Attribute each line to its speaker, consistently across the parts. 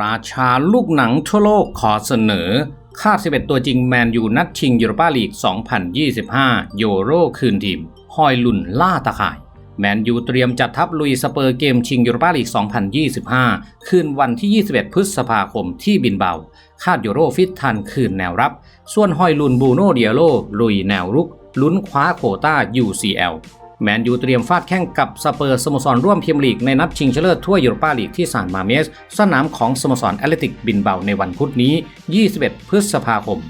Speaker 1: ราชาลูกหนังทั่วโลกขอเสนอคาด11 ตัวจริงแมนยูนัดชิงยูโรปาลีก 2025 โยโรคืนทีมฮอยลุนล่าตะข่าย แมนยูเตรียมจัดทัพลุยสเปอร์เกมชิงยูโรปาลีก 2025 คืนวันที่ 21 พฤษภาคมที่บินเบา คาดโยโรฟิตทันคืนแนวรับ ส่วนฮอยลุนบูโนเดียโลลุยแนวรุก ลุ้นคว้าโคต้า UCL แมนยูเตรียมฟาดแข่งกับสเปอร์สโมสรร่วมพรีเมียร์ลีกในนัดชิงชนะเลิศถ้วยยูโรปาลีกที่ซานมาเมส สนามของสโมสรแอตเลติกบินเบาในวันพุธนี้ 21 พฤษภาคม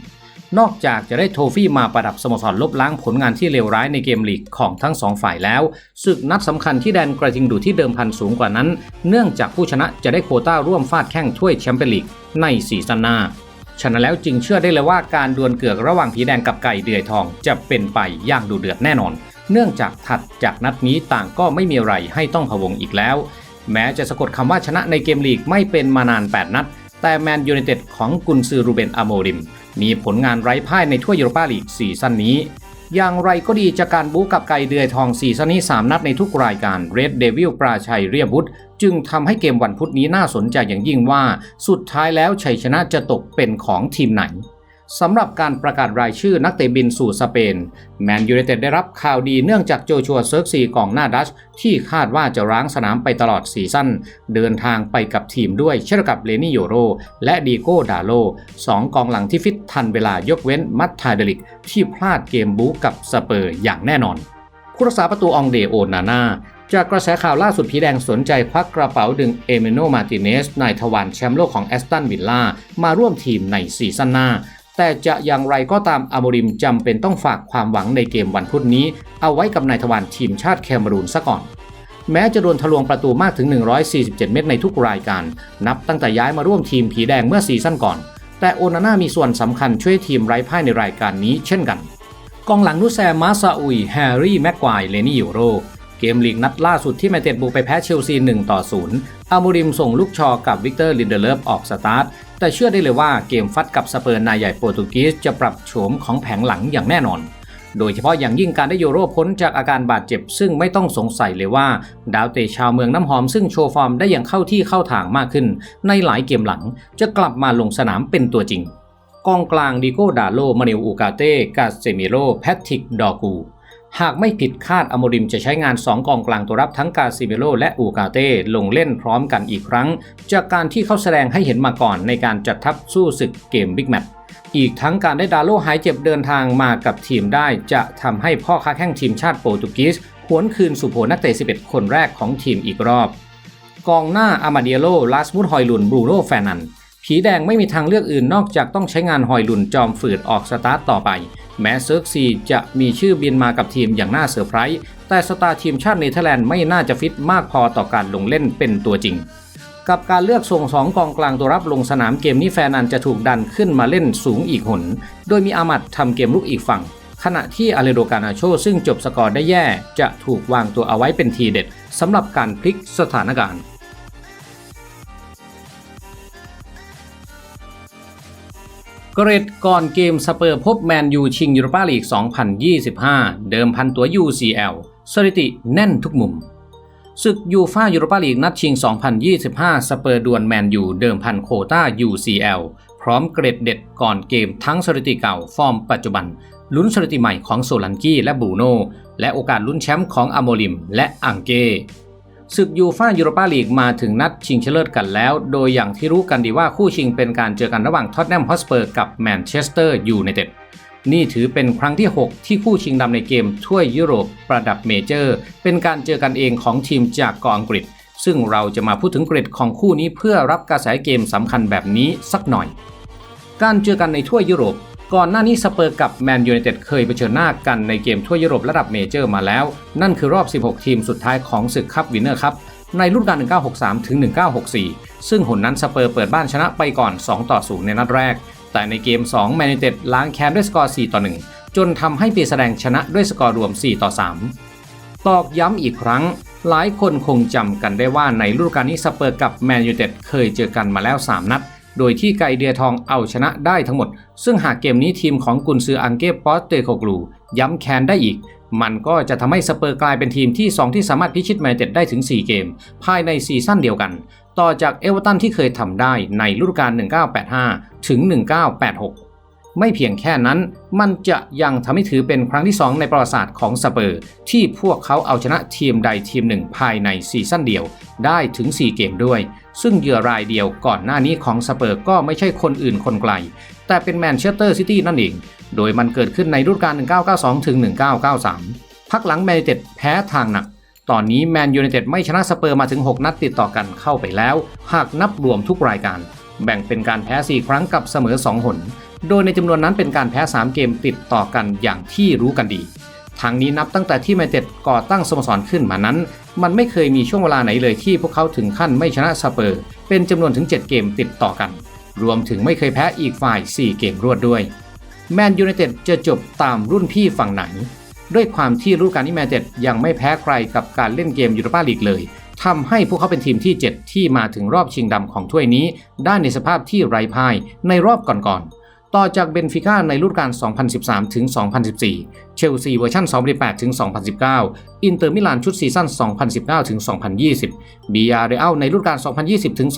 Speaker 1: นอกจากจะได้โทฟี่มาประดับสโมสรลบล้างผลงานที่เลวร้ายในเกมลีกของทั้งสองฝ่ายแล้วศึกนัดสำคัญที่แดนกระทิงดูที่เดิมพันสูงกว่านั้น เนื่องจากผู้ชนะจะได้โควต้าร่วมฟาดแข่งถ้วยแชมเปี้ยนลีกในซีซั่นหน้า ฉะนั้นแล้วจึงเชื่อได้เลยว่าการดวลเกือกระหว่างผีแดงกับไก่เดือยทองจะเป็นไปอย่างดูเดือดแน่นอน เนื่องจากถัดจากนัดนี้ต่างก็ไม่มีอะไรให้ต้องพะวงอีกแล้ว แม้จะสะกดคำว่าชนะในเกมลีกไม่เป็นมานาน 8 นัด แต่แมนยูไนเต็ดของกุนซือรูเบนอโมริม มีผลงานไร้พ่ายในถ้วยยูโรปาลีกซีซั่นนี้ อย่างไรก็ดีจากการบู๊กับไก่เดือยทองซีซั่นนี้ 3 นัดในทุกรายการเรดเดวิลปราชัยเรียบวุฒจึงทำให้เกมวันพุธนี้น่าสนใจอย่างยิ่งว่า สุดท้ายแล้วชัยชนะจะตกเป็นของทีมไหน สำหรับการประกาศรายชื่อนักเตะบินสู่สเปน แมนยูไนเต็ดได้รับข่าวดีเนื่องจากโจชัวเซิร์กซีกองหน้าดัช ที่คาดว่าจะร้างสนามไปตลอดซีซั่น เดินทางไปกับทีมด้วยเช่นกับเลนี่โยโร และดีโก้ดาโลสองกองหลังที่ฟิตทันเวลายกเว้นมัตทาเดลิก ที่พลาดเกมบู๊กับสเปอร์อย่างแน่นอนผู้รักษาประตูองเดโอนาน่าจากกระแสข่าวล่าสุดผีแดงสนใจควักกระเป๋าดึงเอเมโนมาติเนสนายทวารแชมป์โลกของแอสตันวิลล่ามาร่วมทีมในซีซั่นหน้า แต่จะอย่างไรก็ตามอโมริมจำเป็นต้องฝากความหวังในเกมวันพุธนี้ เอาไว้กับนายทวารทีมชาติแคเมรูนซะก่อน แม้จะโดนทะลวงประตูมากถึง 147 เม็ดในทุกรายการ นับตั้งแต่ย้ายมาร่วมทีมผีแดงเมื่อซีซั่นก่อน แต่โอนาน่ามีส่วนสำคัญช่วยทีมไร้พ่ายในรายการนี้เช่นกัน กองหลังนุแซมมาซาอุยแฮร์รี่แม็กควายเลนี่ยูโรเกมลีกนัดล่าสุดที่แมนเต็ดบุกไปแพ้เชลซี1ต่อ0อามูริมส่งลูกชอกับวิกเตอร์ลินเดเลฟออกสตาร์ท แต่เชื่อได้เลยว่าเกมฟัดกับสเปอร์นายใหญ่โปรตุเกสจะปรับโฉมของแผงหลังอย่างแน่นอน โดยเฉพาะอย่างยิ่งการได้ยูโรพ้นจากอาการบาดเจ็บ ซึ่งไม่ต้องสงสัยเลยว่า ดาวเตะชาวเมืองน้ำหอมซึ่งโชว์ฟอร์มได้อย่างเข้าที่เข้าทางมากขึ้น ในหลายเกมหลังจะกลับมาลงสนามเป็นตัวจริงกองกลางดิโก้ดาโลมาเนลอูกาเต้กาเซมิโรแพทริกดอกู หากไม่ผิดคาดอโมริมจะใช้งาน 2 กองกลางตัวรับทั้งกาซิเมโรและอูกาเต้ลงเล่นพร้อมกันอีกครั้ง จากการที่เขาแสดงให้เห็นมาก่อนในการจัดทัพสู้ศึกเกมบิ๊กแมตช์อีกทั้งการได้ดาโลหายเจ็บเดินทางมากับทีมได้จะทำให้พ่อค้าแข้งทีมชาติโปรตุเกสหวนคืนสู่โผนักเตะ 11 คนแรกของทีมอีกรอบ กองหน้าอามาเดียโลลาสมุดฮอยลุนบรูโนแฟนัน ผีแดงไม่มีทางเลือกอื่นนอกจากต้องใช้งานหอยหลุนจอมฝืดออกสตาร์ตต่อไป แม้เซิร์กซีจะมีชื่อบินมากับทีมอย่างน่าเซอร์ไพรส์แต่สตาร์ทีมชาติเนเธอร์แลนด์ไม่น่าจะฟิตมากพอต่อการลงเล่นเป็นตัวจริง กับการเลือกส่งสองกองกลางตัวรับลงสนามเกมนี้แฟนันจะถูกดันขึ้นมาเล่นสูงอีกหน โดยมีอามัดทำเกมลุกอีกฝั่งขณะที่อาเลโดกานาโชซึ่งจบสกอร์ได้แย่ จะถูกวางตัวเอาไว้เป็นทีเด็ดสำหรับการพลิกสถานการณ์ เกรดก่อนเกมสเปอร์พบแมนยูชิงยูโรปาลีก 2025 เดิมพันตัว UCL สถิติแน่นทุกมุม ศึกยูฟายูโรปาลีกนัดชิง 2025 สเปอร์ดวลแมนยูเดิมพันโคต้า UCL พร้อมเกรดเด็ดก่อนเกมทั้งสถิติเก่าฟอร์มปัจจุบัน ลุ้นสถิติใหม่ของโซลันกี้และบูโนและโอกาสลุ้นแชมป์ของอโมลิมและอังเก ศึกยูฟายูโรปาลีกมาถึงนัดชิงชนะเลิศกันแล้ว โดยอย่างที่รู้กันดีว่าคู่ชิงเป็นการเจอกันระหว่างท็อตแนมฮอสเปอร์กับแมนเชสเตอร์ยูไนเต็ดนี่ถือเป็นครั้งที่ 6 ที่คู่ชิงดำในเกมถ้วยยุโรปประดับเมเจอร์ เป็นการเจอกันเองของทีมจากเกาะอังกฤษ ซึ่งเราจะมาพูดถึงเกรดของคู่นี้เพื่อรับกระแสเกมสำคัญแบบนี้สักหน่อย การเจอกันในถ้วยยุโรป ก่อนหน้านี้สเปอร์กับแมนยูไนเต็ดเคยเผชิญหน้ากันในเกมถ้วยุโรประดับเมเจอร์มาแล้ว นั่นคือรอบ 16 ทีมสุดท้ายของศึกคัพวินเนอร์ครับในรุ่นการ 1963 ถึง 1964 ซึ่งหนนั้นสเปอร์เปิดบ้านชนะไปก่อน 2 ต่อ 0 ในนัดแรก แต่ในเกม 2 แมนยูไนเต็ดล้างแค้นด้วยสกอร์ 4 ต่อ 1 จนทำให้ปีแสดงชนะด้วยสกอร์รวม 4 ต่อ 3 ตอกย้ำอีกครั้ง หลายคนคงจำกันได้ว่าในฤดูกาลนี้สเปอร์กับแมนยูไนเต็ดเคยเจอกันมาแล้ว 3 นัด โดยที่ไกเดียทองเอาชนะได้ทั้งหมด ซึ่งหากเกมนี้ทีมของกุนซืออังเก้ปอสเตโคกลูย้ำแค้นได้อีก มันก็จะทำให้สเปอร์กลายเป็นทีมที่ 2 ที่สามารถพิชิตแมนเต็ดได้ถึง 4 เกม ภายในซีซั่นเดียวกัน ต่อจากเอเวอร์ตันที่เคยทำได้ในฤดูกาล 1985 ถึง 1986ไม่เพียงแค่นั้น มันจะยังทำให้ถือเป็นครั้งที่ 2 ในประวัติศาสตร์ของสเปอร์ ที่พวกเขาเอาชนะทีมใดทีมหนึ่งภายในซีซั่นเดียว ได้ถึง 4 เกมด้วย ซึ่งเหยื่อรายเดียวก่อนหน้านี้ของสเปอร์ก็ไม่ใช่คนอื่นคนไกล แต่เป็นแมนเชสเตอร์ซิตี้นั่นเอง โดยมันเกิดขึ้นในฤดูกาล1992 ถึง 1993 พักหลังแมนยูเต็ดแพ้ทางหนัก ตอนนี้แมนยูไนเต็ดไม่ชนะสเปอร์มาถึง 6 นัดติดต่อกันเข้าไปแล้ว หากนับรวมทุกรายการ แบ่งเป็นการแพ้ 4 ครั้งกับเสมอ 2 หน โดยในจำนวนนั้นเป็นการแพ้ 3 เกมติดต่อกันอย่างที่รู้กันดี ทางนี้นับตั้งแต่ที่แมนเต็ดก่อตั้งสโมสรขึ้นมานั้น มันไม่เคยมีช่วงเวลาไหนเลยที่พวกเขาถึงขั้นไม่ชนะสเปอร์ เป็นจำนวนถึง 7 เกมติดต่อกัน รวมถึงไม่เคยแพ้อีกฝ่าย 4 เกมรวดด้วยแมนยูไนเต็ดจะจบตามรุ่นพี่ฝั่งไหน ด้วยความที่ฤดูกาลนี้แมนเต็ดยังไม่แพ้ใครกับการเล่นเกมยูโรปาลีกเลยทำให้พวกเขาเป็นทีมที่ 7 ที่มาถึงรอบชิงดำของถ้วยนี้ ได้ในสภาพที่ไร้พ่ายในรอบก่อนๆ ต่อจากเบนฟิก้าในฤดูกาล 2013 ถึง 2014 เชลซีเวอร์ชัน2018 ถึง 2019 อินเตอร์มิลานชุดซีซั่น 2019 ถึง 2020 บีอาร์เรอัลในฤดูกาล 2020 ถึง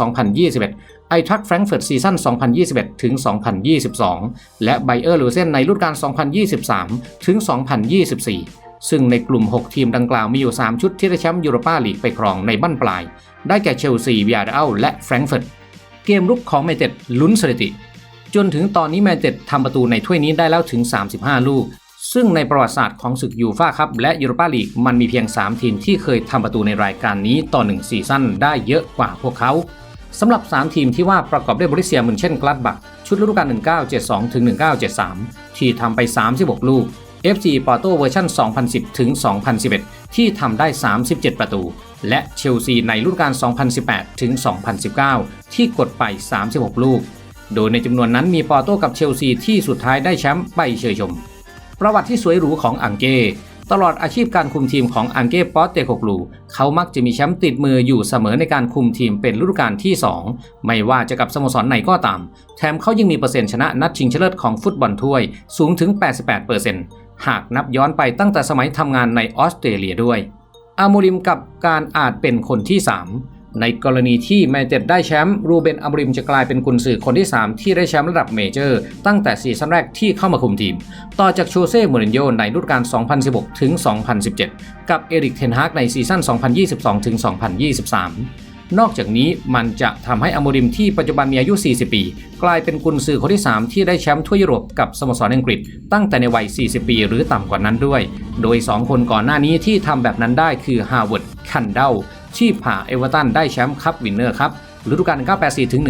Speaker 1: 2021 ไอทักแฟรงก์เฟิร์ตซีซั่น 2021 ถึง 2022 และไบเออร์ลูเซนในฤดูกาล 2023 ถึง 2024 ซึ่งในกลุ่ม 6 ทีมดังกล่าวมีอยู่ 3 ชุดที่ได้แชมป์ยูโรปาลีกไปครองในบั้นปลาย ได้แก่เชลซีบีอาร์เรอัลและแฟรงก์เฟิร์ต เกมรุกของแมเต็ดลุ้นสถิติ จนถึงตอนนี้แมนเต็ดทำประตูในถ้วยนี้ได้แล้วถึง 35 ลูก ซึ่งในประวัติศาสตร์ของศึกยูฟ่าคัพและยูโรปาลีกมันมีเพียง 3 ทีมที่เคยทำประตูในรายการนี้ต่อ1ซีซั่นได้เยอะกว่าพวกเขาสำหรับ 3 ทีมที่ว่าประกอบด้วยบริเซียมุนเช่นกลัดบัก ชุดฤดูกาล 1972ถึง1973 ที่ทำไป 36 ลูก FC ปอร์โตเวอร์ชัน2010ถึง2011 ที่ทำได้ 37 ประตู และเชลซีในฤดูกาล2018ถึง2019 ที่กดไป 36 ลูก โดยในจำนวนนั้นมีปอร์โตกับเชลซีที่สุดท้ายได้แชมป์ไปเชยชม ประวัติที่สวยหรูของอังเก้ตลอดอาชีพการคุมทีมของอังเก้ปอสเตโคกลูเขามักจะมีแชมป์ติดมืออยู่เสมอในการคุมทีมเป็นฤดูกาลที่ 2 ไม่ว่าจะกับสโมสรไหนก็ตาม แถมเขายังมีเปอร์เซ็นต์ชนะนัดชิงชนะเลิศของฟุตบอลถ้วยสูงถึง 88%หากนับย้อนไปตั้งแต่สมัยทำงานในออสเตรเลียด้วย อาโมริมกับการอาจเป็นคนที่ 3 ในกรณีที่แมนเต็ดได้แชมป์รูเบนอัมริมจะกลายเป็นกุนซือคนที่ 3 ที่ได้แชมป์ระดับเมเจอร์ ตั้งแต่ซีซั่นแรกที่เข้ามาคุมทีม ต่อจากโชเซ่มูรินโญ่ในฤดูกาล 2016 ถึง 2017 กับเอริกเทนฮากในซีซั่น 2022 ถึง 2023นอกจากนี้มันจะทำให้อโมริมที่ปัจจุบันมีอายุ 40 ปี กลายเป็นกุนซือคนที่ 3 ที่ได้แชมป์ทั่วยุโรปกับสโมสรอังกฤษ ตั้งแต่ในวัย 40 ปีหรือต่ำกว่านั้นด้วย โดย 2 คนก่อนหน้านี้ที่ทำแบบนั้นได้คือฮาวเวิร์ดคันเดล ที่ผ่าเอเวอร์ตันได้แชมป์คัพวินเนอร์ครับฤดูกาล 1984 ถึง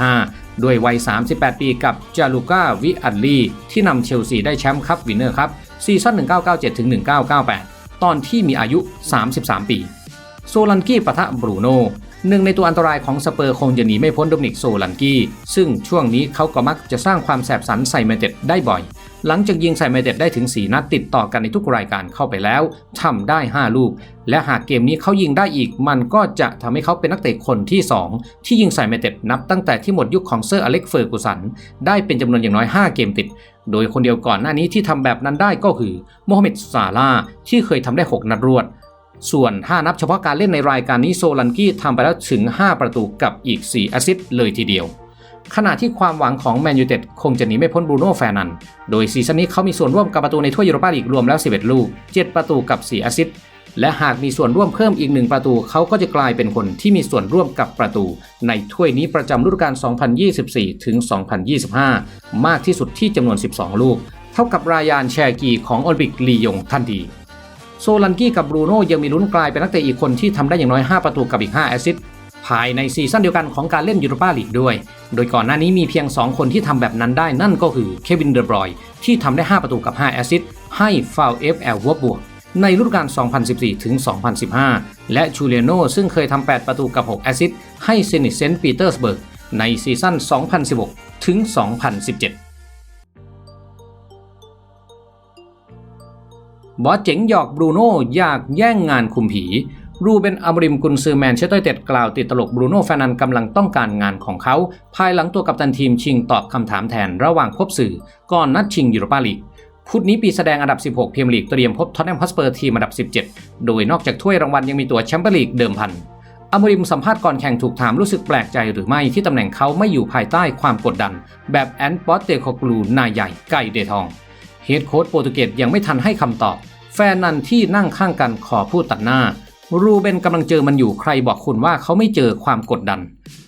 Speaker 1: 1985 ด้วยวัย 38 ปีกับจาลูก้าวิอัลลีที่นำเชลซีได้แชมป์คัพวินเนอร์ครับซีซั่น 1997 ถึง 1998 ตอนที่มีอายุ 33 ปี โซลันกี้ปะทะบรูโน่หนึ่งในตัวอันตรายของสเปอร์คงจะหนีไม่พ้นโดมินิกโซลันกี้ ซึ่งช่วงนี้เขาก็มักจะสร้างความแสบสันใส่แมนเต็ดได้บ่อย หลังจากยิงใส่แมเต็ดได้ถึง 4 นัดติดต่อกันในทุกรายการเข้าไปแล้วทำได้ 5 ลูก และหากเกมนี้เขายิงได้อีก มันก็จะทำให้เขาเป็นนักเตะคนที่ 2 ที่ยิงใส่แมเต็ดนับตั้งแต่ที่หมดยุคของเซอร์อเล็กเฟอร์กูสัน ได้เป็นจำนวนอย่างน้อย 5 เกมติด โดยคนเดียวก่อนหน้านี้ที่ทำแบบนั้นได้ก็คือโมฮัมเหม็ดซาลาห์ที่เคยทำได้ 6 นัดรวดส่วน 5 นับเฉพาะการเล่นในรายการนี้โซลันกี้ทำไปแล้วถึง 5 ประตูกับอีก 4 แอสซิสต์เลยทีเดียว ขณะที่ความหวังของแมนยูเต็ดคงจะหนีไม่พ้นบรูโน่แฟร์นัน โดยซีซั่นนี้เขามีส่วนร่วมกับประตูในถ้วยยูโรปาลีกรวมแล้ว 11 ลูก 7 ประตูกับ 4 แอสซิสต์และหากมีส่วนร่วมเพิ่มอีกหนึ่งประตู เขาก็จะกลายเป็นคนที่มีส่วนร่วมกับประตู ในถ้วยนี้ประจำฤดูกาล 2024 ถึง 2025 มากที่สุดที่จำนวน 12 ลูก เท่ากับรายานแชร์กีของโอลิมปิกลียงทันทีโซลันกี้กับบรูโน่ยังมีลุ้นกลายเป็นนักเตะอีกคนที่ทำได้อย่างน้อย 5 ประตูกับอีก 5 แอสซิสต์ ภายในซีซั่นเดียวกันของการเล่นยูโรปาลีกด้วย โดยก่อนหน้านี้มีเพียง 2 คนที่ทำแบบนั้นได้นั่นก็คือเควินเดอบรอยที่ทำได้ 5 ประตูกับ 5 แอสซิสต์ให้ฟาวเอฟแอลวบวกในฤดูกาล 2014 ถึง 2015 และชูเลียโนซึ่งเคยทำ 8 ประตูกับ 6 แอสซิสต์ให้เซนิตเซนต์ปีเตอร์สเบิร์กในซีซั่น 2016 ถึง 2017บอสเจ๋งหยอกบรูโน่อยากแย่งงานคุมผี รูเบนอามริมกุนซือแมนเชสเตอร์เต็ดกล่าวติดตลกบรูโน่แฟนันกำลังต้องการงานของเขา ภายหลังตัวกัปตันทีมชิงตอบคำถามแทนระหว่างพบสื่อ ก่อนนัดชิงยูโรปาลีกพุธนี้ปีแสดงอันดับ 16เมียร์ลีกเตรียมพบท็อตแนมฮอสเปอร์ทีมอันดับ 17 โดยนอกจากถ้วยรางวัลยังมีตัวแชมเปี้ยนลีกเดิมพันอมริมสัมภาษณ์ก่อนแข่งถูกถามรู้สึกแปลกใจหรือไม่ที่ตำแหน่งเขาไม่อยู่ภายใต้ความกดดัน แบบแอนปอตเตโคกลูนายใหญ่ไก่เดทองเฮดโค้ชโปรตุเกสยังไม่ทันให้คำตอบ แฟนนันที่นั่งข้างกันขอพูดตัดหน้า รูเบนกำลังเจอมันอยู่ใครบอกคุณว่าเขาไม่เจอความกดดัน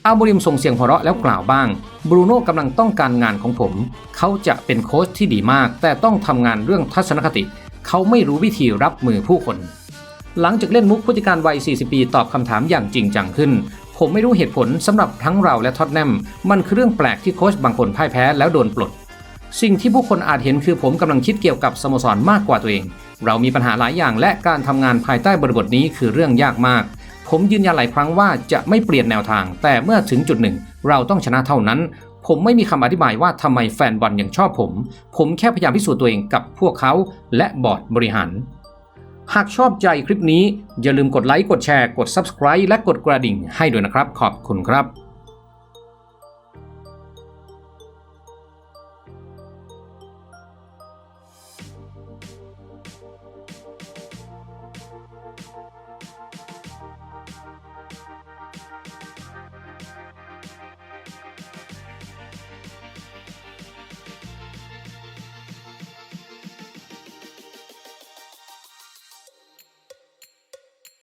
Speaker 1: อาโมริมส่งเสียงหัวเราะแล้วกล่าวบ้าง บรูโน่กำลังต้องการงานของผม เขาจะเป็นโค้ชที่ดีมาก แต่ต้องทำงานเรื่องทัศนคติ เขาไม่รู้วิธีรับมือผู้คน หลังจากเล่นมุกผู้จัดการวัย 40 ปีตอบคำถามอย่างจริงจังขึ้น ผมไม่รู้เหตุผลสำหรับทั้งเราและท็อตแนม มันคือเรื่องแปลกที่โค้ชบางคนพ่ายแพ้แล้วโดนปลด สิ่งที่ผู้คนอาจเห็นคือผมกำลังคิดเกี่ยวกับสโมสรมากกว่าตัวเอง เรามีปัญหาหลายอย่างและการทำงานภายใต้บริบทนี้คือเรื่องยากมาก ผมยืนยันหลายครั้งว่าจะไม่เปลี่ยนแนวทาง แต่เมื่อถึงจุดหนึ่ง เราต้องชนะเท่านั้น ผมไม่มีคำอธิบายว่าทำไมแฟนบอลยังชอบผม ผมแค่พยายามพิสูจน์ตัวเองกับพวกเขา และบอร์ดบริหาร หากชอบใจคลิปนี้อย่าลืมกดไลค์กดแชร์กด Subscribe และกดกระดิ่งให้ด้วยนะครับ ขอบคุณครับ